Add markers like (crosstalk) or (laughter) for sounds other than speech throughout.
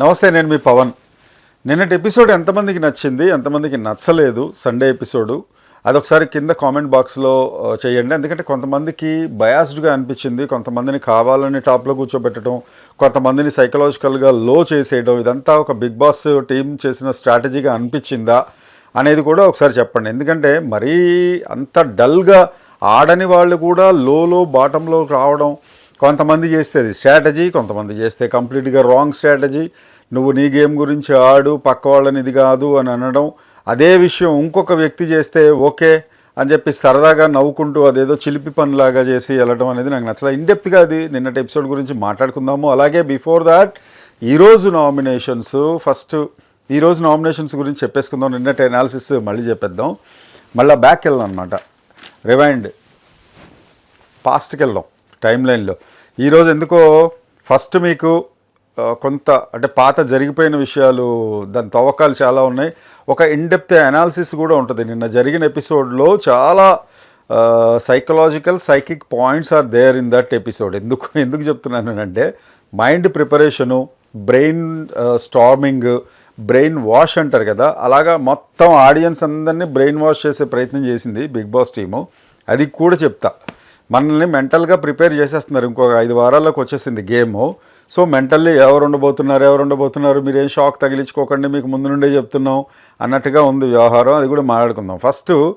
నమస్తే నేను మీ పవన్. నిన్నటి ఎపిసోడ్ ఎంతమందికి నచ్చింది ఎంతమందికి నచ్చలేదు? Sunday episode. అదొకసారి కింద కామెంట్ బాక్స్లో చేయండి. ఎందుకంటే కొంతమందికి బయాస్డ్గా అనిపించింది కొంతమందిని కావాలని టాప్లో కూర్చోబెట్టడం కొంతమందిని సైకలాజికల్గా లో చేసేయడం ఇదంతా ఒక బిగ్ బాస్ టీం చేసిన స్ట్రాటజీగా అనిపించిందా అనేది కూడా ఒకసారి చెప్పండి. ఎందుకంటే మరీ అంత డల్గా ఆడని వాళ్ళు కూడా లోలో బాటంలోకి రావడం కొంతమంది చేస్తే అది స్ట్రాటజీ కొంతమంది చేస్తే కంప్లీట్గా రాంగ్ స్ట్రాటజీ నువ్వు నీ గేమ్ గురించి ఆడు పక్క వాళ్ళని ఇది కాదు అని అనడం. అదే విషయం ఇంకొక వ్యక్తి చేస్తే ఓకే అని చెప్పి సరదాగా నవ్వుకుంటూ అదేదో చిలిపి పనిలాగా చేసి వెళ్ళడం అనేది నాకు నచ్చలే. ఇండెప్త్గా అది నిన్నటి ఎపిసోడ్ గురించి మాట్లాడుకుందాము. అలాగే బిఫోర్ దాట్ ఈరోజు నామినేషన్స్ ఫస్ట్ ఈరోజు నామినేషన్స్ గురించి చెప్పేసుకుందాం. నిన్నటి అనాలిసిస్ మళ్ళీ చెప్పేద్దాం. మళ్ళీ బ్యాక్ వెళ్దాం అనమాట రివైండ్ పాస్ట్కి వెళ్దాం. టైం లైన్లో ఈరోజు ఎందుకో ఫస్ట్ మీకు కొంత అంటే పాత జరిగిపోయిన విషయాలు దాని తవ్వకాలు చాలా ఉన్నాయి. ఒక ఇన్డెప్త్ అనాలిసిస్ కూడా ఉంటుంది. నిన్న జరిగిన ఎపిసోడ్లో చాలా psychological psychic points are there in that episode ఎందుకు ఎందుకు చెప్తున్నాను అంటే mind preparation brain storming brain wash అంటారు కదా అలాగా మొత్తం ఆడియన్స్ అందరినీ బ్రెయిన్ వాష్ చేసే ప్రయత్నం చేసింది బిగ్ బాస్ టీము అది కూడా చెప్తా. మనల్ని మెంటల్గా ప్రిపేర్ చేసేస్తున్నారు. ఇంకొక ఐదు వారాల్లోకి వచ్చేసింది గేమ్. సో మెంటల్లీ ఎవరు ఉండబోతున్నారు ఎవరు ఉండబోతున్నారు మీరేం షాక్ తగిలించుకోకండి మీకు ముందు నుండే చెప్తున్నాం అన్నట్టుగా ఉంది వ్యవహారం. అది కూడా మాట్లాడుకుందాం. ఫస్ట్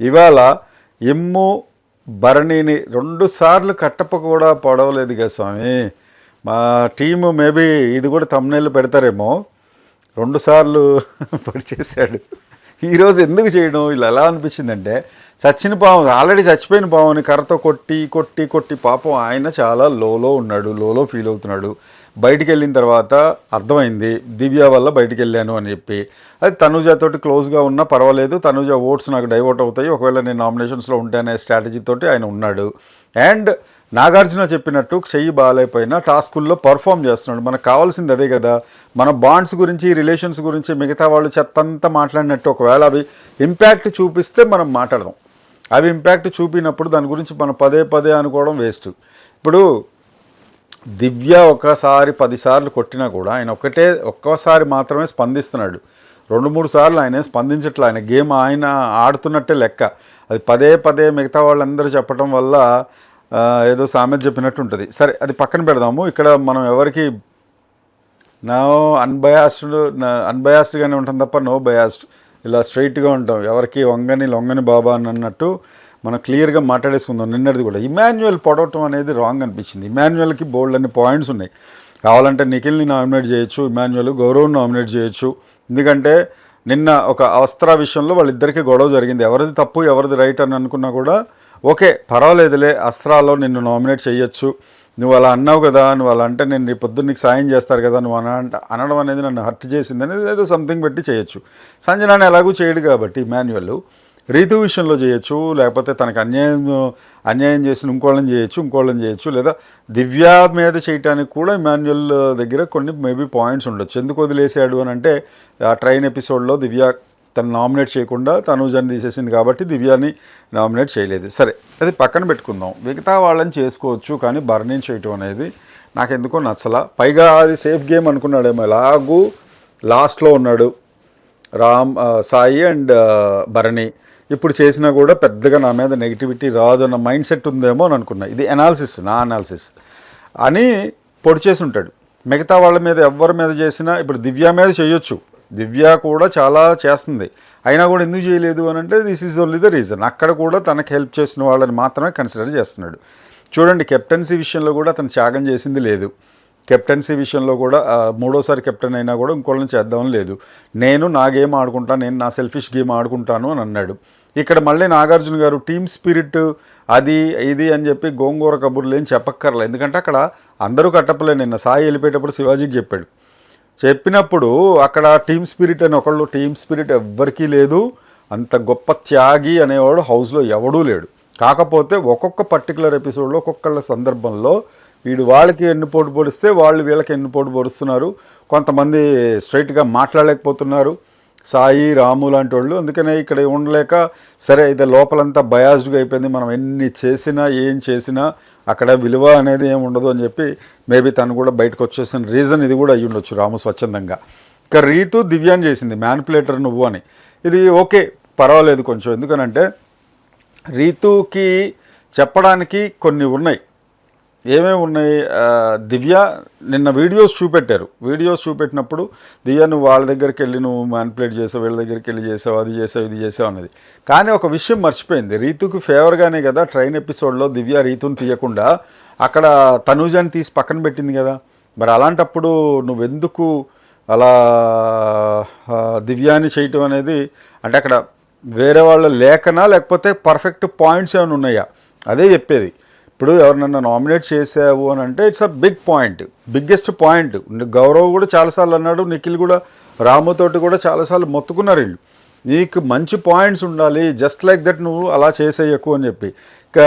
ఇవాళ ఎమ్ము భరణిని రెండు సార్లు కట్టప్ప కూడా పడవలేదు కదా స్వామి. మా టీము మేబీ ఇది కూడా తమ్నేళ్ళు పెడతారేమో. రెండుసార్లు (laughs) పడిచేశాడు చేశాడు. ఈరోజు ఎందుకు చేయడం? వీళ్ళు ఎలా అనిపించిందంటే చచ్చిన పాము ఆల్రెడీ చచ్చిపోయిన పాముని కర్రతో కొట్టి కొట్టి కొట్టి పాపం ఆయన చాలా లోలో ఉన్నాడు లోలో ఫీల్ అవుతున్నాడు. బయటికి వెళ్ళిన తర్వాత అర్థమైంది దివ్య వల్ల బయటికి వెళ్ళాను అని చెప్పి. అది తనుజతోటి క్లోజ్గా ఉన్నా పర్వాలేదు తనూజ ఓట్స్ నాకు డైవర్ట్ అవుతాయి. ఒకవేళ నేను నామినేషన్స్లో ఉంటానే స్ట్రాటజీతో ఆయన ఉన్నాడు. అండ్ నాగార్జున చెప్పినట్టు చెయ్యి బాగాలేకపోయినా టాస్కుల్లో పర్ఫామ్ చేస్తున్నాడు. మనకు కావాల్సింది అదే కదా. మన బాండ్స్ గురించి రిలేషన్స్ గురించి మిగతా వాళ్ళు చెత్తంతా మాట్లాడినట్టు ఒకవేళ అవి ఇంపాక్ట్ చూపిస్తే మనం మాట్లాడదాం. అవి ఇంపాక్ట్ చూపినప్పుడు దాని గురించి మనం పదే పదే అనుకోవడం వేస్ట్. ఇప్పుడు దివ్య ఒకసారి పదిసార్లు కొట్టినా కూడా ఆయన ఒకటే ఒక్కసారి మాత్రమే స్పందిస్తున్నాడు. రెండు మూడు సార్లు ఆయన స్పందించట్లే. ఆయన గేమ్ ఆయన ఆడుతున్నట్టే లెక్క. అది పదే పదే మిగతా వాళ్ళందరూ చెప్పడం వల్ల ఏదో సామెత చెప్పినట్టు ఉంటుంది. సరే అది పక్కన పెడదాము. ఇక్కడ మనం ఎవరికి నా అన్బయాస్డ్ అన్బయాస్డ్గానే ఉంటాం తప్ప నో బయాస్డ్. ఇలా స్ట్రైట్గా ఉంటాం. ఎవరికి వంగని లొంగని బాబా అని అన్నట్టు మనం క్లియర్గా మాట్లాడేసుకుందాం. నిన్నటిది కూడా. ఇమాన్యువల్ పొడవటం అనేది రాంగ్ అనిపించింది. ఇమాన్యువల్కి బోల్డ్ అన్ని పాయింట్స్ ఉన్నాయి. కావాలంటే నిఖిల్ని నామినేట్ చేయొచ్చు ఇమాన్యువల్ గౌరవ్ని నామినేట్ చేయొచ్చు. ఎందుకంటే నిన్న ఒక అస్త్ర విషయంలో వాళ్ళిద్దరికీ గొడవ జరిగింది. ఎవరిది తప్పు ఎవరిది రైట్ అని అనుకున్నా కూడా ఓకే పర్వాలేదులే అస్త్రాలో నిన్ను నామినేట్ చేయొచ్చు నువ్వు అలా అన్నావు కదా నువ్వు అలా అంటే నేను నీ పొద్దున్న నీకు సాయం చేస్తారు కదా నువ్వు అన అనడం అనేది నన్ను హర్ట్ చేసింది అనేది ఏదో సంథింగ్ పెట్టి చేయొచ్చు. సంజనాన్ని ఎలాగూ చేయడు కాబట్టి మాన్యువల్ రీతు విషయంలో చేయొచ్చు లేకపోతే తనకు అన్యాయం అన్యాయం చేసిన ఇంకోళ్ళని చేయొచ్చు ఇంకోళ్ళని చేయొచ్చు లేదా దివ్య మీద చేయటానికి కూడా ఇమాన్యువల్ దగ్గర కొన్ని మేబీ పాయింట్స్ ఉండొచ్చు. ఎందుకు వదిలేసాడు అని అంటే ఆ ట్రైన్ ఎపిసోడ్లో దివ్య తను నామినేట్ చేయకుండా తనుజని తీసేసింది కాబట్టి దివ్యాని నామినేట్ చేయలేదు. సరే అది పక్కన పెట్టుకుందాం. మిగతా వాళ్ళని చేసుకోవచ్చు కానీ బర్నింగ్ చేయటం అనేది నాకు ఎందుకో నచ్చలా. పైగా అది సేఫ్ గేమ్ అనుకున్నాడేమో ఎలాగూ లాస్ట్లో ఉన్నాడు రామ్ సాయి అండ్ భరణి. ఇప్పుడు చేసినా కూడా పెద్దగా నా మీద నెగిటివిటీ రాదు అన్న మైండ్ సెట్ ఉందేమో అని అనుకున్నా. ఇది అనాలిసిస్ నా అనాలిసిస్ అని పొడి చేసి ఉంటాడు. మిగతా వాళ్ళ మీద ఎవరి మీద చేసినా ఇప్పుడు దివ్య మీద చేయొచ్చు. దివ్య కూడా చాలా చేస్తుంది. అయినా కూడా ఎందుకు చేయలేదు అని అంటే this is only the reason అక్కడ కూడా తనకు హెల్ప్ చేసిన వాళ్ళని మాత్రమే కన్సిడర్ చేస్తున్నాడు. చూడండి కెప్టెన్సీ విషయంలో కూడా తను త్యాగం చేసింది లేదు. కెప్టెన్సీ విషయంలో కూడా మూడోసారి కెప్టెన్ అయినా కూడా ఇంకోళ్ళని చేద్దాం లేదు. నేను నా గేమ్ ఆడుకుంటాను నేను నా సెల్ఫిష్ గేమ్ ఆడుకుంటాను అని అన్నాడు. ఇక్కడ మళ్ళీ నాగార్జున గారు టీమ్ స్పిరిట్ అది ఇది అని చెప్పి గోంగూర కబుర్లు ఏం చెప్పక్కర్లే. ఎందుకంటే అక్కడ అందరూ కట్టపలే నిన్న సాయి వెళ్ళిపోయేటప్పుడు శివాజీకి చెప్పాడు. చెప్పినప్పుడు అక్కడ టీమ్ స్పిరిట్ అని ఒకళ్ళు టీమ్ స్పిరిట్ ఎవ్వరికీ లేదు. అంత గొప్ప త్యాగి అనేవాడు హౌస్లో ఎవడూ లేడు. కాకపోతే ఒక్కొక్క పర్టికులర్ ఎపిసోడ్లో ఒక్కొక్కళ్ళ సందర్భంలో వీడు వాళ్ళకి ఎన్ని పోటు పొడిస్తే వాళ్ళు వీళ్ళకి ఎన్ని పోటు పొడుస్తున్నారు కొంతమంది స్ట్రైట్గా మాట్లాడలేకపోతున్నారు. సాయి రాము లాంటి వాళ్ళు. అందుకనే ఇక్కడ ఉండలేక సరే అయితే లోపలంతా బయాస్డ్గా అయిపోయింది. మనం ఎన్ని చేసినా ఏం చేసినా అక్కడ విలువ అనేది ఏమి ఉండదు అని చెప్పి మేబీ తను కూడా బయటకు వచ్చేసిన రీజన్ ఇది కూడా అయ్యి ఉండొచ్చు రాము స్వచ్ఛందంగా. ఇక రీతు దివ్యాన్ని చేసింది మ్యానిపులేటర్ నువ్వు అని. ఇది ఓకే పర్వాలేదు కొంచెం. ఎందుకనంటే రీతుకి చెప్పడానికి కొన్ని ఉన్నాయి. ఏమేమి ఉన్నాయి? దివ్య నిన్న వీడియోస్ చూపెట్టారు. వీడియోస్ చూపెట్టినప్పుడు దివ్య నువ్వు వాళ్ళ దగ్గరికి వెళ్ళి నువ్వు మ్యానిపులేట్ చేసావు వీళ్ళ దగ్గరికి వెళ్ళి చేసావు అది చేసావు ఇది చేసావు అన్నది. కానీ ఒక విషయం మర్చిపోయింది. రీతుకు ఫేవర్గానే కదా ట్రైన్ ఎపిసోడ్లో దివ్య రీతుని తీయకుండా అక్కడ తనూజాని తీసి పక్కన పెట్టింది కదా. మరి అలాంటప్పుడు నువ్వెందుకు అలా దివ్యాన్ని దివ్యాని చేయటం అనేది? అంటే అక్కడ వేరే వాళ్ళ లేఖనా లేకపోతే పర్ఫెక్ట్ పాయింట్స్ ఏమైనా ఉన్నాయా? అదే చెప్పేది. ఇప్పుడు ఎవరినన్నా నామినేట్ చేసావు అని అంటే it's a big point biggest point Gaurav కూడా చాలాసార్లు అన్నాడు నిఖిల్ కూడా రాముతోటి కూడా చాలాసార్లు మొత్తుకున్నారు వీళ్ళు. నీకు మంచి పాయింట్స్ ఉండాలి జస్ట్ లైక్ దట్ నువ్వు అలా చేసేయకు అని చెప్పి. ఇక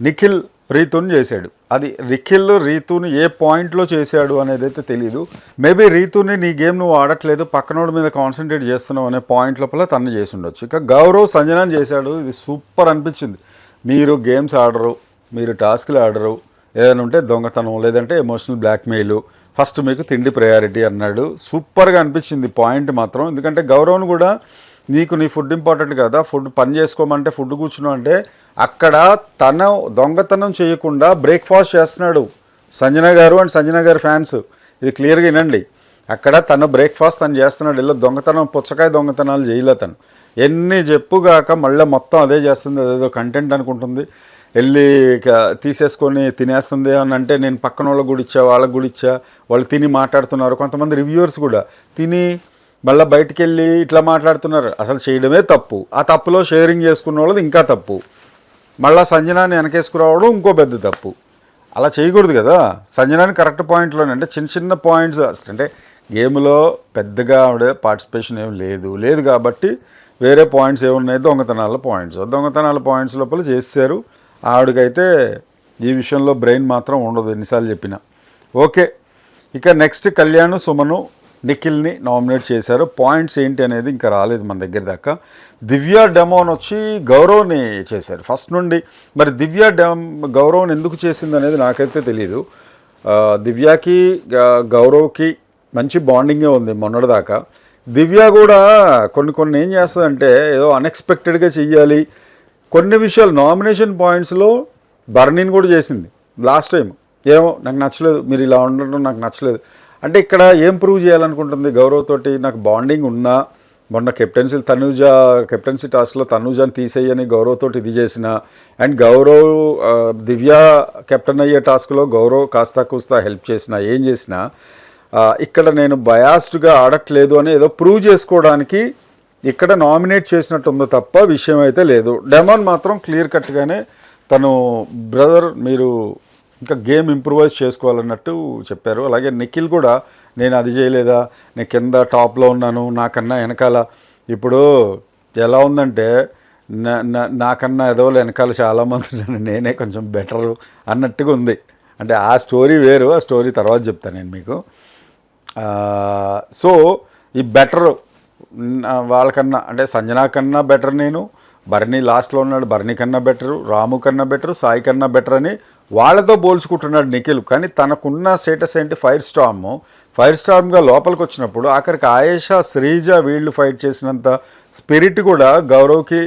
నిఖిల్ రీతుని చేశాడు. అది నిఖిల్ రీతుని ఏ పాయింట్లో చేశాడు అనేది అయితే తెలియదు మేబీ రీతుని నీ గేమ్ నువ్వు ఆడట్లేదు పక్కనోడి మీద కాన్సన్ట్రేట్ చేస్తున్నావు అనే పాయింట్ లోపల తను చేసి ఉండొచ్చు. ఇక గౌరవ్ సంజనాన్ని చేశాడు ఇది సూపర్ అనిపించింది. మీరు గేమ్స్ ఆడరు మీరు టాస్క్లు ఆడరు. ఏదైనా ఉంటే దొంగతనం లేదంటే ఎమోషనల్ బ్లాక్మెయిల్ ఫస్ట్ మీకు తిండి ప్రయారిటీ అన్నాడు. సూపర్గా అనిపించింది పాయింట్ మాత్రం. ఎందుకంటే గౌరవం కూడా నీకు నీ ఫుడ్ ఇంపార్టెంట్ కదా ఫుడ్ పని చేసుకోమంటే ఫుడ్ కూర్చున్నా అంటే అక్కడ తన దొంగతనం చేయకుండా బ్రేక్ఫాస్ట్ చేస్తున్నాడు సంజన గారు అండ్ సంజన గారి ఫ్యాన్స్ ఇది క్లియర్గా వినండి. అక్కడ తన బ్రేక్ఫాస్ట్ తను చేస్తున్నాడు. ఇలా దొంగతనం పుచ్చకాయ దొంగతనాలు చేయలే తను. ఎన్ని చెప్పుగాక మళ్ళీ మొత్తం అదే చేస్తుంది అదేదో కంటెంట్ అనుకుంటుంది. వెళ్ళి ఇక తీసేసుకొని తినేస్తుంది అని అంటే నేను పక్కన వాళ్ళకి కూడా ఇచ్చా వాళ్ళకి కూడా ఇచ్చా. వాళ్ళు తిని మాట్లాడుతున్నారు. కొంతమంది రివ్యూవర్స్ కూడా తిని మళ్ళీ బయటికి వెళ్ళి ఇట్లా మాట్లాడుతున్నారు. అసలు చేయడమే తప్పు. ఆ తప్పులో షేరింగ్ చేసుకున్న వాళ్ళది ఇంకా తప్పు. మళ్ళీ సంజనాన్ని వెనకేసుకురావడం ఇంకో పెద్ద తప్పు. అలా చేయకూడదు కదా. సంజనాన్ని కరెక్ట్ పాయింట్లోనే అంటే చిన్న చిన్న పాయింట్స్ అసలు అంటే గేమ్లో పెద్దగా ఆవిడ పార్టిసిపేషన్ ఏం లేదు. లేదు కాబట్టి వేరే పాయింట్స్ ఏమున్నాయి? దొంగతనాల పాయింట్స్. దొంగతనాల పాయింట్స్ లోపల చేశారు ఆవిడకైతే ఈ విషయంలో బ్రెయిన్ మాత్రం ఉండదు ఎన్నిసార్లు చెప్పినా. ఓకే ఇక నెక్స్ట్ కళ్యాణ్ సుమను నిఖిల్ని నామినేట్ చేశారు. పాయింట్స్ ఏంటి అనేది ఇంకా రాలేదు మన దగ్గర దాకా. దివ్య డెమోన్ వచ్చి గౌరవ్ని చేశారు. ఫస్ట్ నుండి. మరి దివ్య డెమ్ గౌరవ్ని ఎందుకు చేసింది అనేది నాకైతే తెలియదు దివ్యాకి దివ్యకి గౌరవ్కి మంచి బాండింగే ఉంది మొన్నటిదాకా. దివ్య కూడా కొన్ని కొన్ని ఏం చేస్తుందంటే ఏదో అన్ఎక్స్పెక్టెడ్గా చెయ్యాలి కొన్ని విషయాలు నామినేషన్ పాయింట్స్లో బర్నీని కూడా చేసింది. లాస్ట్ టైం ఏమో నాకు నచ్చలేదు. మీరు ఇలా ఉండడం నాకు నచ్చలేదు. అంటే ఇక్కడ ఏం ప్రూవ్ చేయాలనుకుంటుంది? గౌరవ్తోటి నాకు బాండింగ్ ఉన్నా మొన్న కెప్టెన్సీ తనూజ కెప్టెన్సీ టాస్క్లో తనూజాని తీసేయని గౌరవ్తోటి ఇది చేసిన అండ్ గౌరవ్ దివ్య కెప్టెన్ అయ్యే టాస్క్లో గౌరవ్ కాస్త కూస్తా హెల్ప్ చేసిన ఏం చేసినా ఇక్కడ నేను బయాస్డ్గా ఆడట్లేదు అని ఏదో ప్రూవ్ చేసుకోవడానికి ఇక్కడ నామినేట్ చేసినట్టు ఉందో తప్ప విషయం అయితే లేదు. డెమాన్ మాత్రం క్లియర్ కట్గానే తను బ్రదర్ మీరు ఇంకా గేమ్ ఇంప్రూవైజ్ చేసుకోవాలన్నట్టు చెప్పారు. అలాగే నిఖిల్ కూడా నేను అది చేయలేదా? నేను కింద టాప్లో ఉన్నాను నాకన్నా వెనకాల ఇప్పుడు ఎలా ఉందంటే నా- నాకన్నా ఏదో వెనకాల చాలామంది ఉన్నారు, నేనే కొంచెం బెటర్ అన్నట్టుగా ఉంది. అంటే ఆ స్టోరీ వేరు ఆ స్టోరీ తర్వాత చెప్తాను నేను మీకు. సో ఈ బెటర్ వాళ్ళకన్నా అంటే సంజనా కన్నా బెటర్ నేను భరణి లాస్ట్లో ఉన్నాడు భరణి కన్నా బెటరు రాము కన్నా బెటరు సాయి కన్నా బెటర్ అని వాళ్ళతో పోల్చుకుంటున్నాడు నిఖిల్. కానీ తనకున్న స్టేటస్ ఏంటి? ఫైర్ స్టామ్ ఫైర్ స్టామ్గా లోపలికి వచ్చినప్పుడు ఆఖరికి ఆయేషా శ్రీజ వీళ్ళు ఫైట్ చేసినంత స్పిరిట్ కూడా గౌరవ్కి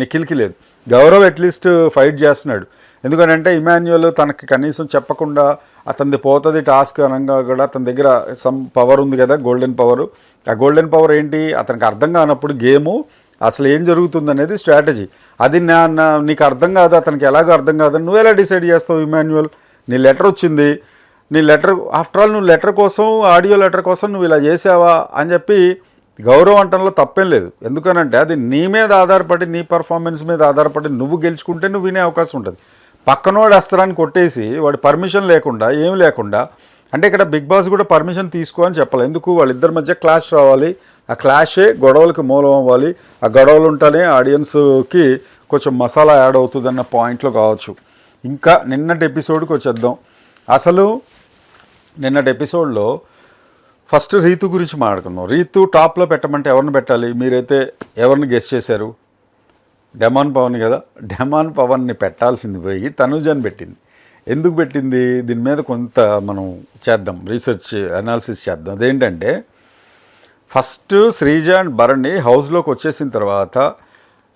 నిఖిల్కి లేదు. గౌరవ్ అట్లీస్ట్ ఫైట్ చేస్తున్నాడు. ఎందుకంటే ఇమాన్యువల్ తనకి కనీసం చెప్పకుండా అతనిది పోతుంది టాస్క్ అనగా కూడా అతని దగ్గర సమ్ పవర్ ఉంది కదా గోల్డెన్ పవర్. ఆ గోల్డెన్ పవర్ ఏంటి? అతనికి అర్థం కానప్పుడు గేము అసలు ఏం జరుగుతుంది అనేది స్ట్రాటజీ. అది నా నీకు అర్థం కాదు అతనికి ఎలాగో అర్థం కాదు నువ్వు ఎలా డిసైడ్ చేస్తావు ఇమాన్యువల్ నీ లెటర్ వచ్చింది. నీ లెటర్ ఆఫ్టర్ ఆల్ నువ్వు లెటర్ కోసం ఆడియో లెటర్ కోసం నువ్వు ఇలా చేసావా అని చెప్పి గౌరవం అంటంలో తప్పేం లేదు. ఎందుకనంటే అది నీ మీద ఆధారపడి నీ పర్ఫార్మెన్స్ మీద ఆధారపడి నువ్వు గెలుచుకుంటే నువ్వు వినే అవకాశం ఉంటుంది. పక్కనోడు అస్త్రాన్ని కొట్టేసి వాడు పర్మిషన్ లేకుండా ఏం లేకుండా అంటే ఇక్కడ బిగ్ బాస్ కూడా పర్మిషన్ తీసుకో అని చెప్పాలి. ఎందుకు? వాళ్ళిద్దరి మధ్య క్లాష్ రావాలి. ఆ క్లాషే గొడవలకి మూలం అవ్వాలి. ఆ గొడవలు ఉంటేనే ఆడియన్స్కి కొంచెం మసాలా యాడ్ అవుతుందన్న పాయింట్లో కావచ్చు. ఇంకా నిన్నటి ఎపిసోడ్కి వచ్చేద్దాం. అసలు నిన్నటి ఎపిసోడ్లో ఫస్ట్ రీతు గురించి మాట్లాడుకుందాం. రీతు టాప్లో పెట్టమంటే ఎవరిని పెట్టాలి? మీరైతే ఎవరిని గెస్ట్ చేశారు? డెమాన్ పవన్ కదా డెమాన్ పవన్ని పెట్టాల్సింది పోయి తనుజాని పెట్టింది. ఎందుకు పెట్టింది? దీని మీద కొంత మనం చేద్దాం రీసెర్చ్ అనాలిసిస్ చేద్దాం. అదేంటంటే ఫస్ట్ శ్రీజ అండ్ భరణి హౌస్లోకి వచ్చేసిన తర్వాత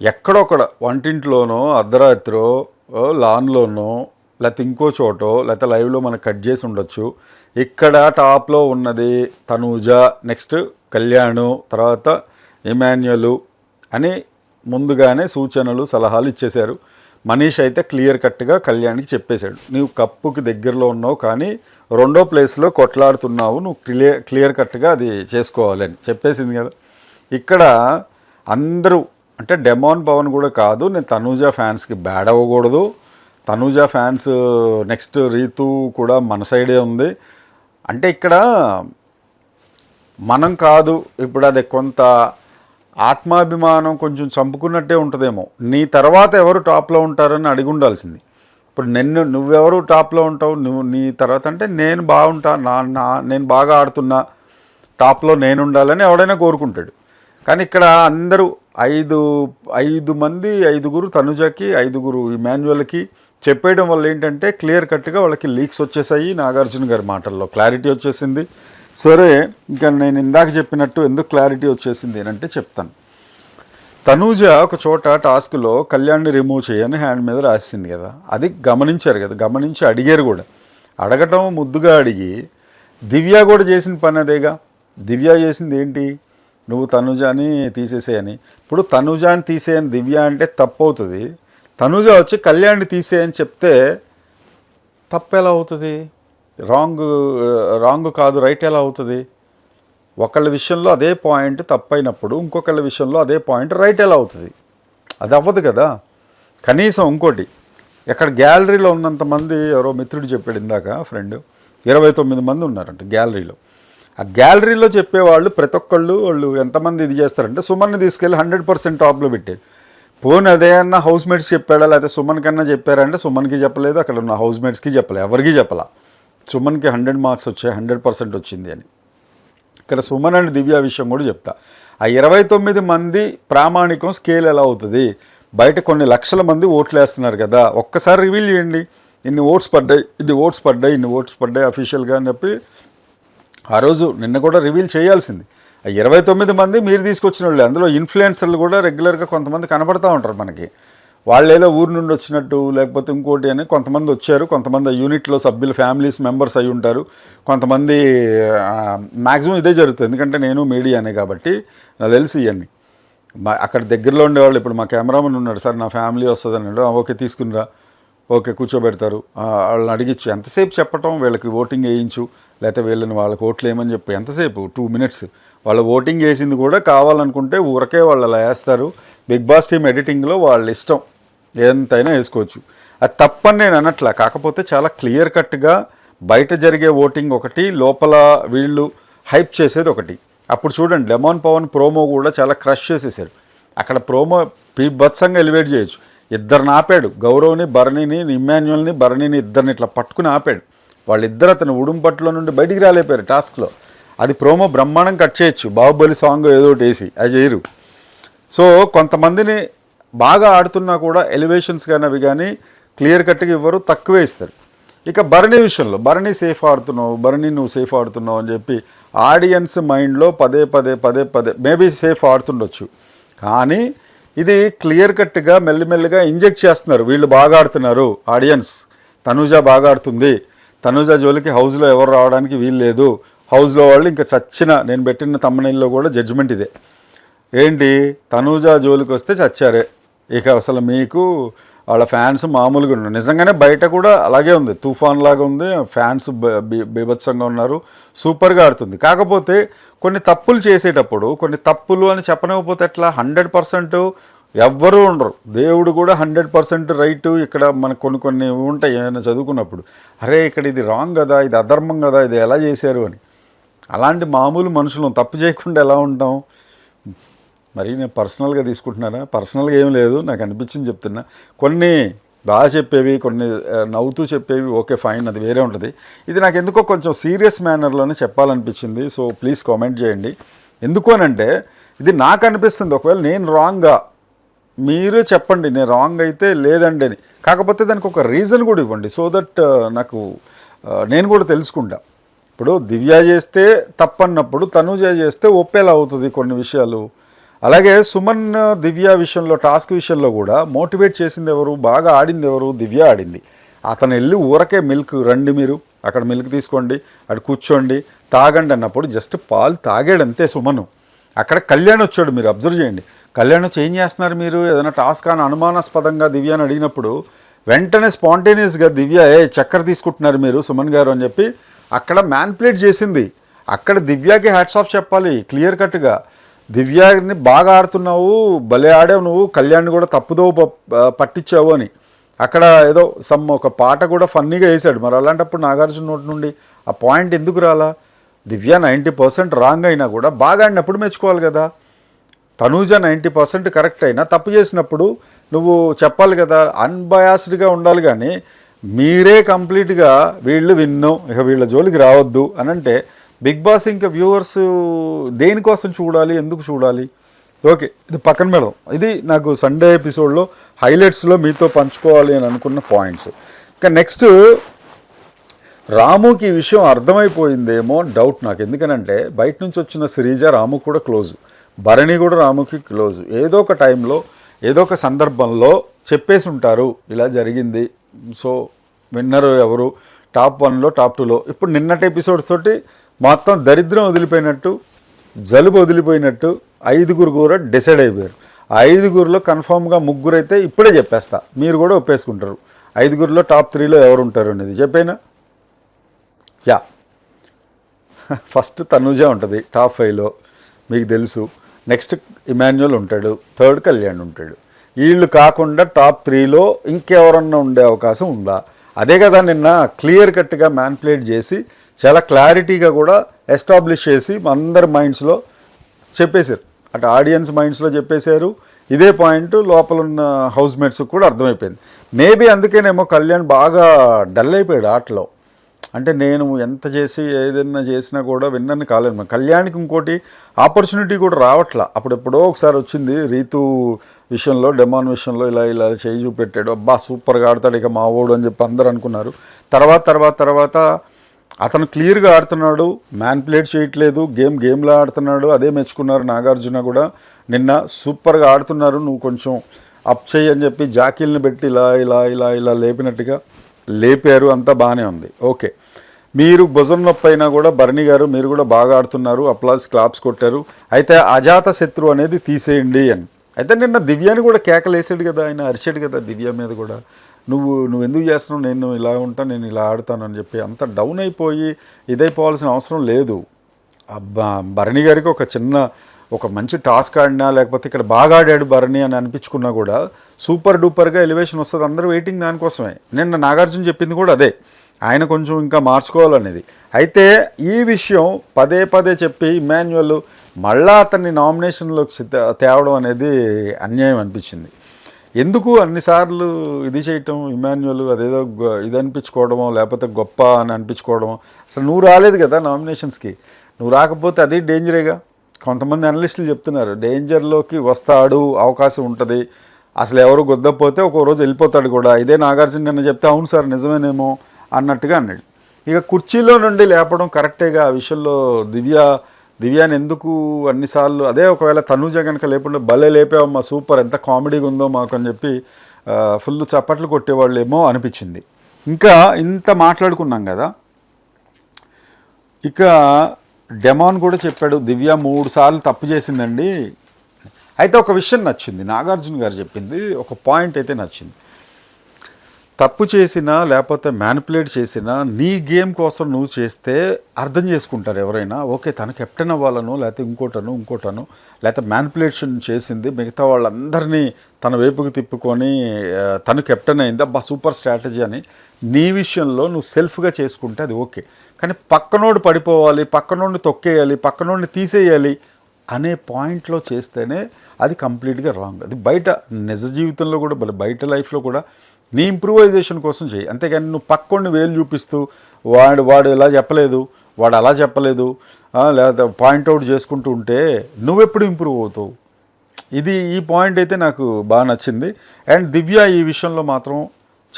ఎక్కడొక్కడ వంటింట్లోనో అర్ధరాత్రో లాన్లోనో లేకపోతే ఇంకో చోటో లేకపోతే లైవ్లో మనకు కట్ చేసి ఉండొచ్చు. ఇక్కడ టాప్లో ఉన్నది తనూజ నెక్స్ట్ కళ్యాణు తర్వాత ఇమాన్యులు అని ముందుగానే సూచనలు సలహాలు ఇచ్చేశారు. మనీష్ అయితే క్లియర్ కట్గా కళ్యాణ్కి చెప్పేశాడు. నువ్వు కప్పుకి దగ్గరలో ఉన్నావు కానీ రెండో ప్లేస్లో కొట్లాడుతున్నావు. నువ్వు క్లియర్ క్లియర్ కట్గా అది చేసుకోవాలని చెప్పేసింది కదా. ఇక్కడ అందరూ అంటే డెమాన్ పవన్ కూడా కాదు నేను తనూజ ఫ్యాన్స్కి బ్యాడ్ అవ్వకూడదు. తనూజ ఫ్యాన్స్ నెక్స్ట్ రీతు కూడా మన సైడే ఉంది. అంటే ఇక్కడ మనం కాదు ఇప్పుడు అది కొంత ఆత్మాభిమానం కొంచెం చంపుకున్నట్టే ఉంటుందేమో. నీ తర్వాత ఎవరు టాప్లో ఉంటారని అడిగి ఉండాల్సింది ఇప్పుడు నిన్ను నువ్వెవరు టాప్లో ఉంటావు? నువ్వు నీ తర్వాత అంటే నేను బాగుంటా నా నా నేను బాగా ఆడుతున్నా టాప్లో నేను ఉండాలని ఎవడైనా కోరుకుంటాడు. కానీ ఇక్కడ అందరూ ఐదు ఐదు మంది ఐదుగురు తనుజకి ఐదుగురు ఇమాన్యువల్కి చెప్పేయడం వల్ల ఏంటంటే క్లియర్ కట్గా వాళ్ళకి లీక్స్ వచ్చేసాయి. నాగార్జున గారి మాటల్లో క్లారిటీ వచ్చేసింది. సరే ఇంకా నేను ఇందాక చెప్పినట్టు ఎందుకు క్లారిటీ వచ్చేసింది ఏంటంటే చెప్తాను. తనూజ ఒక చోట టాస్క్లో కళ్యాణ్ని రిమూవ్ చేయని హ్యాండ్ మీద రాసింది కదా. అది గమనించారు కదా గమనించి అడిగారు కూడా. అడగటం ముద్దుగా అడిగి దివ్య కూడా చేసిన పని అదేగా? దివ్య చేసింది ఏంటి? నువ్వు తనుజాని తీసేసేయని ఇప్పుడు తనుజాని తీసేయని దివ్య అంటే తప్పు అవుతుంది తనుజ వచ్చి కళ్యాణ్ని తీసేయని చెప్తే తప్పు ఎలా అవుతుంది? రాంగ్ రాంగ్ కాదు రైట్ ఎలా అవుతుంది? ఒకళ్ళ విషయంలో అదే పాయింట్ తప్పైనప్పుడు ఇంకొకళ్ళ విషయంలో అదే పాయింట్ రైట్ ఎలా అవుతుంది? అది అవ్వదు కదా. కనీసం ఇంకోటి ఎక్కడ గ్యాలరీలో ఉన్నంత మంది ఎవరో మిత్రుడు చెప్పాడు ఇందాక ఫ్రెండ్ ఇరవై తొమ్మిది మంది ఉన్నారంట గ్యాలరీలో. ఆ గ్యాలరీలో చెప్పేవాళ్ళు ప్రతి ఒక్కళ్ళు వాళ్ళు ఎంతమంది ఇది చేస్తారంటే సుమన్ని తీసుకెళ్ళి హండ్రెడ్ పర్సెంట్ టాప్లో పెట్టారు పోనీ అదే అన్న హౌస్ మేట్స్ చెప్పాడా? లేకపోతే సుమన్ కన్నా చెప్పారంటే సుమన్కి చెప్పలేదు అక్కడ ఉన్న హౌస్ మేట్స్కి చెప్పలేదు ఎవరికి చెప్పలా. సుమన్కి హండ్రెడ్ మార్క్స్ వచ్చాయి హండ్రెడ్ పర్సెంట్ వచ్చింది అని. ఇక్కడ సుమన్ అండ్ దివ్య విషయం కూడా చెప్తా. ఆ ఇరవై తొమ్మిది మంది ప్రామాణికం స్కేల్ ఎలా అవుతుంది? బయట కొన్ని లక్షల మంది ఓట్లు వేస్తున్నారు కదా ఒక్కసారి రివీల్ చేయండి. ఇన్ని ఓట్స్ పడ్డాయి ఇన్ని ఓట్స్ పడ్డాయి ఇన్ని ఓట్స్ పడ్డాయి అఫీషియల్గా అని చెప్పి ఆ రోజు నిన్న కూడా రివీల్ చేయాల్సింది. ఆ ఇరవై తొమ్మిది మంది మీరు తీసుకొచ్చిన వాళ్ళు అందులో ఇన్ఫ్లుయెన్సర్లు కూడా రెగ్యులర్గా కొంతమంది కనబడతా ఉంటారు మనకి. వాళ్ళు ఏదో ఊరు నుండి వచ్చినట్టు లేకపోతే ఇంకోటి అని కొంతమంది వచ్చారు కొంతమంది యూనిట్లో సభ్యులు ఫ్యామిలీస్ మెంబర్స్ అయి ఉంటారు. కొంతమంది మ్యాక్సిమం ఇదే జరుగుతుంది. ఎందుకంటే నేను మీడియానే కాబట్టి నాకు తెలిసి ఇవన్నీ. మా అక్కడ దగ్గరలో ఉండేవాళ్ళు ఇప్పుడు మా కెమెరామెన్ ఉన్నాడు. సార్ నా ఫ్యామిలీ వస్తుంది అన్నాడు ఓకే తీసుకునిరా ఓకే కూర్చోబెడతారు. వాళ్ళని అడిగిచ్చు. ఎంతసేపు చెప్పటం? వీళ్ళకి ఓటింగ్ వేయించు. లేకపోతే వీళ్ళని వాళ్ళకి ఓట్లు వేయమని చెప్పి. ఎంతసేపు? Two minutes. వాళ్ళ ఓటింగ్ వేసింది కూడా కావాలనుకుంటే ఊరకే వాళ్ళు అలా వేస్తారు. బిగ్ బాస్ టీమ్ ఎడిటింగ్లో వాళ్ళ ఇష్టం ఎంతైనా వేసుకోవచ్చు. అది తప్పని నేను అనట్లా కాకపోతే చాలా క్లియర్ కట్గా బయట జరిగే ఓటింగ్ ఒకటి లోపల వీళ్ళు హైప్ చేసేది ఒకటి. అప్పుడు చూడండి లెమోన్ పవన్ ప్రోమో కూడా చాలా క్రష్ చేసేసారు. అక్కడ ప్రోమో పీభత్సంగా ఎలివేట్ చేయొచ్చు. ఇద్దరిని ఆపాడు. గౌరవ్ని భరణిని ఇమ్మాన్యుల్ని భరణిని ఇద్దరిని ఇట్లా పట్టుకుని ఆపాడు. వాళ్ళిద్దరు అతను ఉడుంపట్లో నుండి బయటికి రాలేపారు టాస్క్లో. అది ప్రోమో బ్రహ్మాండం కట్ చేయొచ్చు. బాహుబలి సాంగ్ ఏదో ఒకటి వేసి అది చేయరు. సో కొంతమందిని బాగా ఆడుతున్నా కూడా ఎలివేషన్స్ కానీ అవి కానీ క్లియర్ కట్గా ఇవ్వరు తక్కువే ఇస్తారు. ఇక భరణి విషయంలో భరణి సేఫ్ ఆడుతున్నావు భరణి నువ్వు సేఫ్ ఆడుతున్నావు అని చెప్పి ఆడియన్స్ మైండ్లో పదే పదే పదే పదే మేబీ సేఫ్ ఆడుతుండొచ్చు. కానీ ఇది క్లియర్ కట్గా మెల్లిమెల్లిగా ఇంజెక్ట్ చేస్తున్నారు. వీళ్ళు బాగా ఆడుతున్నారు ఆడియన్స్ తనుజ బాగా ఆడుతుంది. తనుజ జోలికి హౌస్లో ఎవరు రావడానికి వీలు లేదు హౌస్లో వాళ్ళు ఇంకా చచ్చిన నేను పెట్టిన తమ్మనీళ్ళలో కూడా జడ్జిమెంట్ ఇదే. ఏంటి? తనూజా జోలికి వస్తే చచ్చారే. ఇక అసలు మీకు వాళ్ళ ఫ్యాన్స్ మామూలుగా ఉన్నారు నిజంగానే బయట కూడా అలాగే ఉంది. తుఫాన్ లాగా ఉంది. ఫ్యాన్స్ బీభత్సంగా ఉన్నారు. సూపర్గా ఆడుతుంది. కాకపోతే కొన్ని తప్పులు చేసేటప్పుడు కొన్ని తప్పులు అని చెప్పనివ్వకపోతే ఎట్లా? హండ్రెడ్ పర్సెంట్ ఎవ్వరూ ఉండరు. దేవుడు కూడా హండ్రెడ్ పర్సెంట్ రైట్ ఇక్కడ మనకు కొన్ని కొన్ని ఉంటాయి ఏమైనా చదువుకున్నప్పుడు. అరే ఇక్కడ ఇది రాంగ్ కదా ఇది అధర్మం కదా ఇది ఎలా చేశారు అని. అలాంటి మామూలు మనుషులు తప్పు చేయకుండా ఎలా ఉంటాం? మరి నేను పర్సనల్గా తీసుకుంటున్నానా? పర్సనల్గా ఏం లేదు నాకు అనిపించింది చెప్తున్నా. కొన్ని బాగా చెప్పేవి కొన్ని నవ్వుతూ చెప్పేవి ఓకే ఫైన్ అది వేరే ఉంటుంది. ఇది నాకు ఎందుకో కొంచెం సీరియస్ మేనర్లోనే చెప్పాలనిపించింది. సో ప్లీజ్ కామెంట్ చేయండి. ఎందుకు అనంటే ఇది నాకు అనిపిస్తుంది. ఒకవేళ నేను రాంగ్గా మీరు చెప్పండి నేను రాంగ్ అయితే లేదండి అని. కాకపోతే దానికి ఒక రీజన్ కూడా ఇవ్వండి. సో దట్ నాకు నేను కూడా తెలుసుకుంటా. ఇప్పుడు దివ్య చేస్తే తప్పన్నప్పుడు తనుజ చేస్తే ఒప్పేలా అవుతుంది కొన్ని విషయాలు. అలాగే సుమన్ దివ్య విషయంలో టాస్క్ విషయంలో కూడా మోటివేట్ చేసింది ఎవరు బాగా ఆడింది ఎవరు దివ్య ఆడింది. అతను వెళ్ళి ఊరకే మిల్క్ రండి మీరు అక్కడ మిల్క్ తీసుకోండి అక్కడ కూర్చోండి తాగండి అన్నప్పుడు జస్ట్ పాలు తాగాడు అంతే సుమను. అక్కడ కళ్యాణ్ వచ్చాడు మీరు అబ్జర్వ్ చేయండి. కళ్యాణ్ వచ్చి ఏం చేస్తున్నారు మీరు? ఏదైనా టాస్క్ అని అనుమానాస్పదంగా దివ్య అని అడిగినప్పుడు వెంటనే స్పాంటేనియస్గా దివ్య ఏ చక్కెర తీసుకుంటున్నారు మీరు సుమన్ గారు అని చెప్పి అక్కడ మ్యాన్ప్లేట్ చేసింది. అక్కడ దివ్యాకి హ్యాట్స్ ఆఫ్ చెప్పాలి క్లియర్ కట్గా. దివ్యాని బాగా ఆడుతున్నావు భలే ఆడావు నువ్వు కళ్యాణ్ కూడా తప్పుదో పట్టించావు అని. అక్కడ ఏదో సమ్ ఒక పాట కూడా ఫన్నీగా వేసాడు మరి అలాంటప్పుడు నాగార్జున నోటి నుండి ఆ పాయింట్ ఎందుకు రాలా? దివ్య నైంటీ పర్సెంట్ రాంగ్ అయినా కూడా బాగా ఆడినప్పుడు మెచ్చుకోవాలి కదా. తనూజ నైంటీ పర్సెంట్ కరెక్ట్ అయినా తప్పు చేసినప్పుడు నువ్వు చెప్పాలి కదా అన్బయాస్డ్గా ఉండాలి కానీ మీరే కంప్లీట్గా వీళ్ళు విన్ను ఇక వీళ్ళ జోలికి రావద్దు అని అంటే బిగ్ బాస్ ఇంకా వ్యూవర్స్ దేనికోసం చూడాలి ఎందుకు చూడాలి? ఓకే ఇది పక్కన పెడదాం. ఇది నాకు సండే ఎపిసోడ్లో హైలైట్స్లో మీతో పంచుకోవాలి అని అనుకున్న పాయింట్స్ ఇంకా నెక్స్ట్ రాముకి ఈ విషయం అర్థమైపోయిందేమో డౌట్ నాకు. ఎందుకనంటే బయట నుంచి వచ్చిన సిరీజ రాము కూడా క్లోజ్ భరణి కూడా రాముకి క్లోజ్ ఏదో ఒక టైంలో ఏదో ఒక సందర్భంలో చెప్పేసి ఉంటారు ఇలా జరిగింది. సో విన్నర్ ఎవరు? టాప్ వన్లో టాప్ టూలో ఇప్పుడు నిన్నటి ఎపిసోడ్స్ తోటి మొత్తం దరిద్రం వదిలిపోయినట్టు జలుబు వదిలిపోయినట్టు ఐదుగురు కూడా డిసైడ్ అయిపోయారు. ఆ ఐదుగురిలో కన్ఫామ్గా ముగ్గురు అయితే ఇప్పుడే చెప్పేస్తా. మీరు కూడా ఒప్పేసుకుంటారు. ఐదుగురిలో టాప్ త్రీలో ఎవరు ఉంటారు అనేది. చెప్పేనా? యా. (laughs) ఫస్ట్ తనుజ ఉంటుంది టాప్ ఫైవ్లో. మీకు తెలుసు. నెక్స్ట్ ఇమాన్యువల్ ఉంటాడు. థర్డ్ కళ్యాణ్ ఉంటాడు. వీళ్ళు కాకుండా టాప్ త్రీలో ఇంకెవరన్నా ఉండే అవకాశం ఉందా? అదే కదా నిన్న క్లియర్ కట్గా మ్యాన్ప్లేట్ చేసి చాలా క్లారిటీగా కూడా ఎస్టాబ్లిష్ చేసి అందరి మైండ్స్లో చెప్పేశారు. అటు ఆడియన్స్ మైండ్స్లో చెప్పేశారు. ఇదే పాయింట్ లోపల ఉన్న హౌస్ మేట్స్కి కూడా అర్థమైపోయింది. మేబీ అందుకేనేమో కళ్యాణ్ బాగా డల్ అయిపోయాడు ఆటలో. అంటే నేను ఎంత చేసి ఏదైనా చేసినా కూడా విన్నని కాలేదు. కళ్యాణ్కి ఇంకోటి ఆపర్చునిటీ కూడా రావట్లా. అప్పుడెప్పుడో ఒకసారి వచ్చింది రీతు విషయంలో డెమాన్ విషయంలో ఇలా ఇలా చేయి చూపెట్టాడు. అబ్బా సూపర్గా ఆడతాడు ఇక మా ఓడు అని చెప్పి అందరూ అనుకున్నారు. తర్వాత తర్వాత తర్వాత అతను క్లియర్గా ఆడుతున్నాడు మ్యాన్ప్లేట్ చేయట్లేదు గేమ్ గేమ్లా ఆడుతున్నాడు అదే మెచ్చుకున్నారు నాగార్జున కూడా. నిన్న సూపర్గా ఆడుతున్నారు నువ్వు కొంచెం అప్ చేయి అని చెప్పి జాకీల్ని పెట్టి ఇలా ఇలా ఇలా ఇలా లేపినట్టుగా లేపారు అంతా బాగానే ఉంది. ఓకే. మీరు భుజం నొప్పి అయినా కూడా భరణి గారు మీరు కూడా బాగా ఆడుతున్నారు అప్లాస్ క్లాప్స్ కొట్టారు. అయితే అజాత శత్రు అనేది తీసేయండి అని. అయితే నిన్న దివ్యాని కూడా కేకలేసాడు కదా ఆయన అరిచాడు కదా దివ్య మీద కూడా. నువ్వు నువ్వు ఎందుకు చేస్తున్నావు? నేను ఇలా ఉంటా నేను ఇలా ఆడతాను అని చెప్పి అంత డౌన్ అయిపోయి ఇదైపోవాల్సిన అవసరం లేదు. భరణి గారికి ఒక చిన్న ఒక మంచి టాస్క్ ఆడినా లేకపోతే ఇక్కడ బాగా ఆడాడు భరణి అని అనిపించుకున్నా కూడా సూపర్ డూపర్గా ఎలివేషన్ వస్తుంది. అందరూ వెయిటింగ్ దానికోసమే. నిన్న నాగార్జున చెప్పింది కూడా అదే. ఆయన కొంచెం ఇంకా మార్చుకోవాలనేది. అయితే ఈ విషయం పదే పదే చెప్పి ఇమాన్యువల్ మళ్ళా అతన్ని నామినేషన్లోకి తేవడం అనేది అన్యాయం అనిపించింది. ఎందుకు అన్నిసార్లు ఇది చేయటం ఇమాన్యువల్ అదేదో ఇది అనిపించుకోవడమో లేకపోతే గొప్ప అని అనిపించుకోవడమో? అసలు నువ్వు రాలేదు కదా నామినేషన్స్కి. నువ్వు రాకపోతే అది డేంజరేగా? కొంతమంది అనలిస్టులు చెప్తున్నారు డేంజర్లోకి వస్తాడు అవకాశం ఉంటుంది. అసలు ఎవరు గుద్దపోతే ఒక రోజు వెళ్ళిపోతాడు కూడా. ఇదే నాగార్జున నిన్న చెప్తే అవును సార్ నిజమేనేమో అన్నట్టుగా అన్నాడు. ఇక కుర్చీలో నుండి లేపడం కరెక్టేగా? ఆ విషయంలో దివ్య దివ్యాని ఎందుకు అన్నిసార్లు అదే ఒకవేళ తనూజ కనుక లేకుండా భలే లేపావమ్మా సూపర్ ఎంత కామెడీగా ఉందో మాకు అని చెప్పి ఫుల్ చప్పట్లు కొట్టేవాళ్ళేమో అనిపించింది. ఇంకా ఇంత మాట్లాడుకున్నాం కదా ఇక డెమాన్ కూడా చెప్పాడు దివ్య మూడు సార్లు తప్పు చేసిందండి. అయితే ఒక విషయం నచ్చింది నాగార్జున గారు చెప్పింది ఒక పాయింట్ అయితే నచ్చింది. తప్పు చేసినా లేకపోతే మ్యానిపులేట్ చేసినా నీ గేమ్ కోసం నువ్వు చేస్తే అర్థం చేసుకుంటారు ఎవరైనా. ఓకే తను కెప్టెన్ అవ్వాలను లేకపోతే ఇంకోటను ఇంకోటను లేకపోతే మ్యానిపులేషన్ చేసింది మిగతా వాళ్ళందరినీ తన వైపుకి తిప్పుకొని తను కెప్టెన్ అయింది అబ్బా సూపర్ స్ట్రాటజీ అని నీ విషయంలో నువ్వు సెల్ఫ్గా చేసుకుంటే అది ఓకే. కానీ పక్కనోడు పడిపోవాలి పక్కనోడిని తొక్కేయాలి పక్కనోడిని తీసేయాలి అనే పాయింట్లో చేస్తేనే అది కంప్లీట్గా రాంగ్ అది బయట నిజ జీవితంలో కూడా బల- బయట లైఫ్లో కూడా నీ ఇంప్రూవైజేషన్ కోసం చేయి. అంతేగాని నువ్వు పక్కోడిని వేలు చూపిస్తూ వాడు వాడు ఇలా చెప్పలేదు వాడు అలా చెప్పలేదు లేదా పాయింట్అవుట్ చేసుకుంటూ ఉంటే నువ్వెప్పుడు ఇంప్రూవ్ అవుతావు? ఇది ఈ పాయింట్ అయితే నాకు బాగా నచ్చింది. అండ్ దివ్య ఈ విషయంలో మాత్రం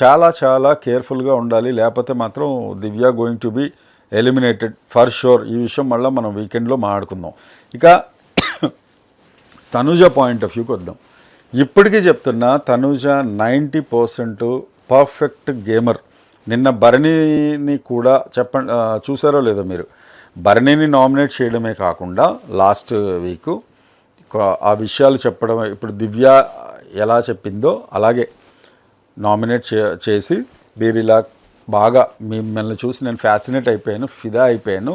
చాలా చాలా కేర్ఫుల్గా ఉండాలి. లేకపోతే మాత్రం Divya going to be eliminated for sure ఈ విషయం మళ్ళీ మనం వీకెండ్లో మాట్లాడుకుందాం. ఇక తనుజ పాయింట్ ఆఫ్ వ్యూకి వద్దాం. ఇప్పటికీ చెప్తున్నా Tanuja ninety percent perfect gamer. నిన్న భరణిని కూడా చెప్పండి చూసారో లేదో మీరు? భరణిని నామినేట్ చేయడమే కాకుండా లాస్ట్ వీక్ ఆ విషయాలు చెప్పడం ఇప్పుడు దివ్య ఎలా చెప్పిందో అలాగే నామినేట్ చే చేసి మీరు ఇలా బాగా మిమ్మల్ని చూసి నేను ఫ్యాసినేట్ అయిపోయాను ఫిదా అయిపోయాను.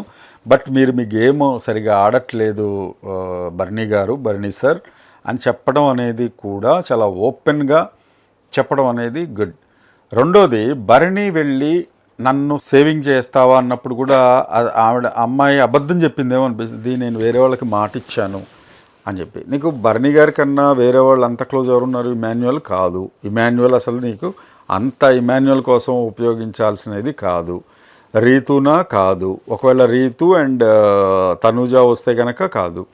బట్ మీరు మీ గేమ్ సరిగా ఆడట్లేదు బర్నీ గారు బర్నీ సార్ అని చెప్పడం అనేది కూడా చాలా ఓపెన్గా చెప్పడం అనేది గుడ్. రెండోది భరణి వెళ్ళి నన్ను సేవింగ్ చేస్తావా అన్నప్పుడు కూడా ఆవిడ అమ్మాయి అబద్ధం చెప్పిందేమో అనిపిస్తుంది. నేను వేరే వాళ్ళకి మాట ఇచ్చాను అని చెప్పి. నీకు భరణి గారి కన్నా వేరే వాళ్ళు అంత క్లోజ్ ఎవరున్నారు ఇమాన్యువల్ కాదు. ఇమాన్యువల్ అసలు నీకు అంత ఇమాన్యువల్ కోసం ఉపయోగించాల్సినది కాదు. రీతునా కాదు. ఒకవేళ రీతు అండ్ తనుజ వస్తే కనుక కాదు.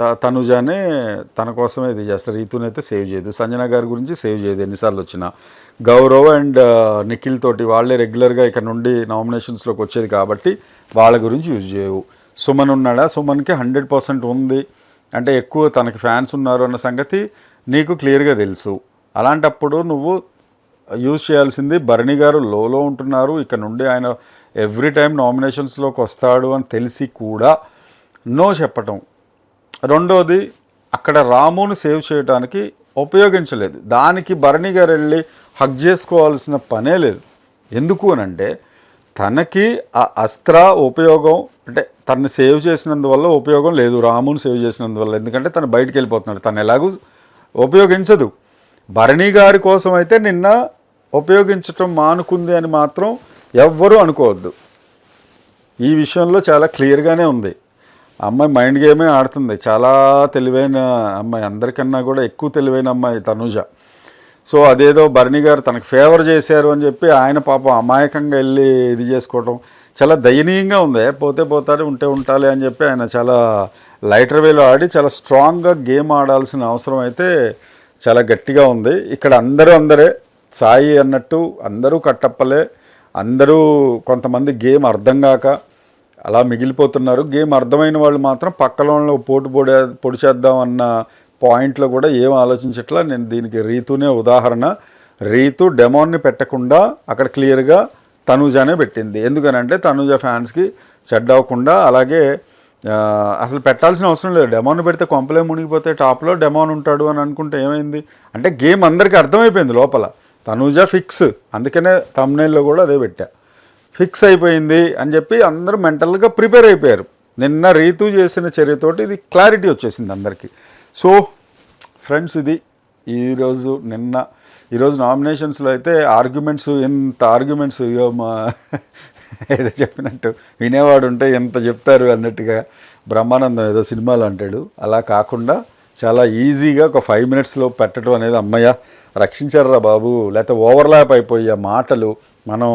త- తనుజానే తన కోసమే ఇది చేస్తారు రీతునైతే సేవ్ చేయదు. సంజన గారి గురించి సేవ్ చేయదు ఎన్నిసార్లు వచ్చినా. గౌరవ్ అండ్ నిఖిల్ తోటి వాళ్ళే రెగ్యులర్గా ఇక్కడ నుండి నామినేషన్స్లోకి వచ్చేది కాబట్టి వాళ్ళ గురించి యూజ్ చేయవు. సుమన్ ఉన్నాడా? సుమన్కి హండ్రెడ్ పర్సెంట్ ఉంది. అంటే ఎక్కువ తనకి ఫ్యాన్స్ ఉన్నారు అన్న సంగతి నీకు క్లియర్గా తెలుసు. అలాంటప్పుడు నువ్వు యూజ్ చేయాల్సింది భరణి గారు లోలో ఉంటున్నారు. ఇక్కడ నుండి ఆయన ఎవ్రీ టైం నామినేషన్స్లోకి వస్తాడు అని తెలిసి కూడా నో చెప్పటం. రెండోది అక్కడ రామును సేవ్ చేయడానికి ఉపయోగించలేదు. దానికి భరణి గారు వెళ్ళి హక్ చేసుకోవాల్సిన పనే లేదు. ఎందుకు అని అంటే తనకి ఆ అస్త్ర ఉపయోగం అంటే తనని సేవ్ చేసినందువల్ల ఉపయోగం లేదు రాముని సేవ్ చేసినందువల్ల. ఎందుకంటే తను బయటికి వెళ్ళిపోతున్నాడు తను ఎలాగూ ఉపయోగించదు. భరణి గారి కోసం అయితే నిన్న ఉపయోగించటం మానుకుంది అని మాత్రం ఎవ్వరూ అనుకోవద్దు. ఈ విషయంలో చాలా క్లియర్గానే ఉంది. అమ్మాయి మైండ్ గేమే ఆడుతుంది. చాలా తెలివైన అమ్మాయి. అందరికన్నా కూడా ఎక్కువ తెలివైన అమ్మాయి తనుజ. సో అదేదో భరణి గారు తనకు ఫేవర్ చేశారు అని చెప్పి ఆయన పాపం అమాయకంగా వెళ్ళి ఇది చేసుకోవటం చాలా దయనీయంగా ఉంది. పోతే పోతారు ఉంటే ఉంటాలి అని చెప్పి ఆయన చాలా లైటర్ వేలో ఆడి చాలా స్ట్రాంగ్గా గేమ్ ఆడాల్సిన అవసరం అయితే చాలా గట్టిగా ఉంది. ఇక్కడ అందరూ అందరే సాయి అన్నట్టు అందరూ కట్టప్పలే. అందరూ కొంతమంది గేమ్ అర్థం కాక అలా మిగిలిపోతున్నారు. గేమ్ అర్థమైన వాళ్ళు మాత్రం పక్కలో పోటు పొడి పొడి చేద్దాం అన్న పాయింట్లో కూడా ఏం ఆలోచించట్లా. నేను దీనికి రీతునే ఉదాహరణ. రీతు డెమోన్ని పెట్టకుండా అక్కడ క్లియర్గా తనూజానే పెట్టింది. ఎందుకనంటే తనూజ ఫ్యాన్స్కి చెడ్డ అవ్వకుండా అలాగే అసలు పెట్టాల్సిన అవసరం లేదు. డెమోన్ పెడితే కొంపలే మునిగిపోతే టాప్లో డెమోన్ ఉంటాడు అని అనుకుంటే ఏమైంది? అంటే గేమ్ అందరికీ అర్థమైపోయింది లోపల. తనూజ ఫిక్స్ అందుకనే తమ్నైల్లో కూడా అదే పెట్టా. ఫిక్స్ అయిపోయింది అని చెప్పి అందరూ మెంటల్గా ప్రిపేర్ అయిపోయారు. నిన్న రీతు చేసిన చర్యతోటి ఇది క్లారిటీ వచ్చేసింది అందరికీ. సో ఫ్రెండ్స్ ఇది. ఈరోజు నిన్న ఈరోజు నామినేషన్స్లో అయితే ఆర్గ్యుమెంట్స్ ఎంత ఆర్గ్యుమెంట్స్ ఇగో మా ఏదో చెప్పినట్టు వినేవాడు ఉంటే ఎంత చెప్తారు అన్నట్టుగా బ్రహ్మానందం ఏదో సినిమాలు అంటాడు. అలా కాకుండా చాలా ఈజీగా ఒక ఫైవ్ మినిట్స్లో పెట్టడం అనేది అమ్మయ్య రక్షించారా బాబు. లేకపోతే ఓవర్లాప్ అయిపోయే మాటలు మనం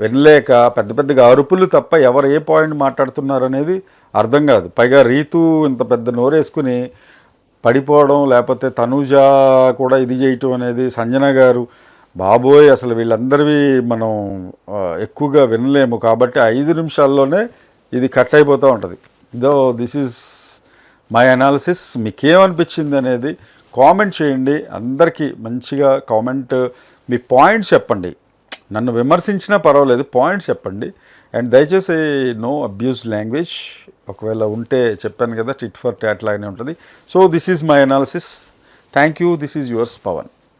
వినలేక పెద్ద పెద్దగా అరుపులు తప్ప ఎవరు ఏ పాయింట్ మాట్లాడుతున్నారు అనేది అర్థం కాదు. పైగా రీతు ఇంత పెద్ద నోరేసుకుని పడిపోవడం లేకపోతే తనూజ కూడా ఇది చేయటం అనేది సంజన గారు బాబోయ్ అసలు వీళ్ళందరివి మనం ఎక్కువగా వినలేము. కాబట్టి ఐదు నిమిషాల్లోనే ఇది కట్ అయిపోతూ ఉంటుంది. ఇదో దిస్ ఈజ్ మై అనాలిసిస్. మీకేమనిపించింది అనేది కామెంట్ చేయండి. అందరికీ మంచిగా కామెంట్ మీ పాయింట్స్ చెప్పండి. నన్ను విమర్శించినా పర్వాలేదు పాయింట్స్ చెప్పండి. అండ్ దయచేసి నో అబ్యూస్ లాంగ్వేజ్. ఒకవేళ ఉంటే చెప్పాను కదా టిట్ ఫర్ ట్యాట్ లాగానే ఉంటుంది. So this is my analysis. Thank you this is yours Pavan.